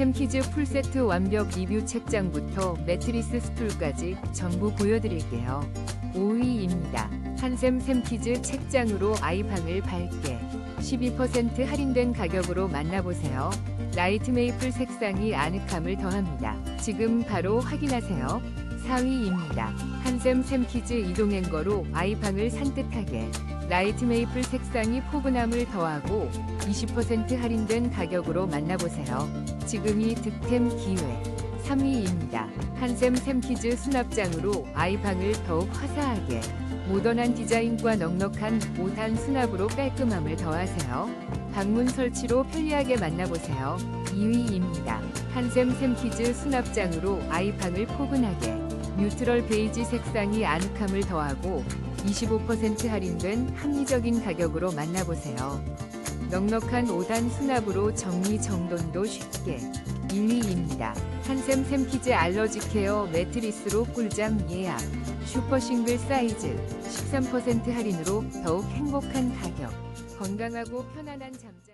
샘키즈 풀세트 완벽 리뷰 책장부터 매트리스 스툴까지 전부 보여드릴게요. 5위입니다. 한샘 샘키즈 책장으로 아이방을 밝게 12% 할인된 가격으로 만나보세요. 라이트 메이플 색상이 아늑함을 더합니다. 지금 바로 확인하세요. 4위입니다. 한샘 샘키즈 이동 행거로 아이방을 산뜻하게 라이트 메이플 색상이 포근함을 더하고 20% 할인된 가격으로 만나보세요. 지금이 득템 기회. 3위입니다. 한샘 샘키즈 수납장으로 아이방을 더욱 화사하게 모던한 디자인과 넉넉한 5단 수납으로 깔끔함을 더하세요. 방문 설치로 편리하게 만나보세요. 2위입니다. 한샘 샘키즈 수납장으로 아이방을 포근하게 뉴트럴 베이지 색상이 아늑함을 더하고 25% 할인된 합리적인 가격으로 만나보세요. 넉넉한 5단 수납으로 정리 정돈도 쉽게 1위입니다. 한샘 샘키즈 알러지 케어 매트리스로 꿀잠 예약 슈퍼 싱글 사이즈 13% 할인으로 더욱 행복한 가격 건강하고 편안한 잠자